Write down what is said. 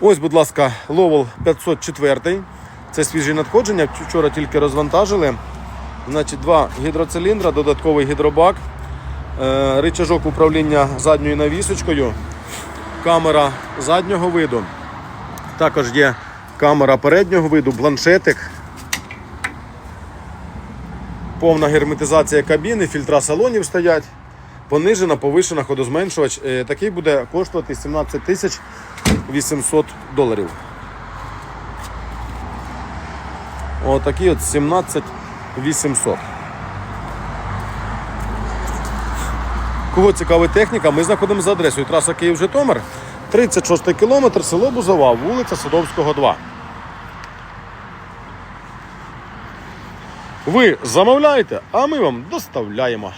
Ось, будь ласка, Lowell 504. Це свіжі надходження. Вчора тільки розвантажили. Значить, два гідроциліндра, додатковий гідробак, е, рычажок управління задньою навісочкою, камера заднього виду. Також є камера переднього виду, планшетик. Повна герметизація кабіни, фільтра салонів стоять. Понижена, повишена, ходозменшувач. Е, Такий буде коштувати 17 тисяч 800 доларів. Отакий от 17 800. Кого цікавить техніка, ми знаходимося за адресою траса Київ-Житомир, 36 кілометр, село Бузова, вулиця Садовського, 2. Ви замовляєте, а ми вам доставляємо.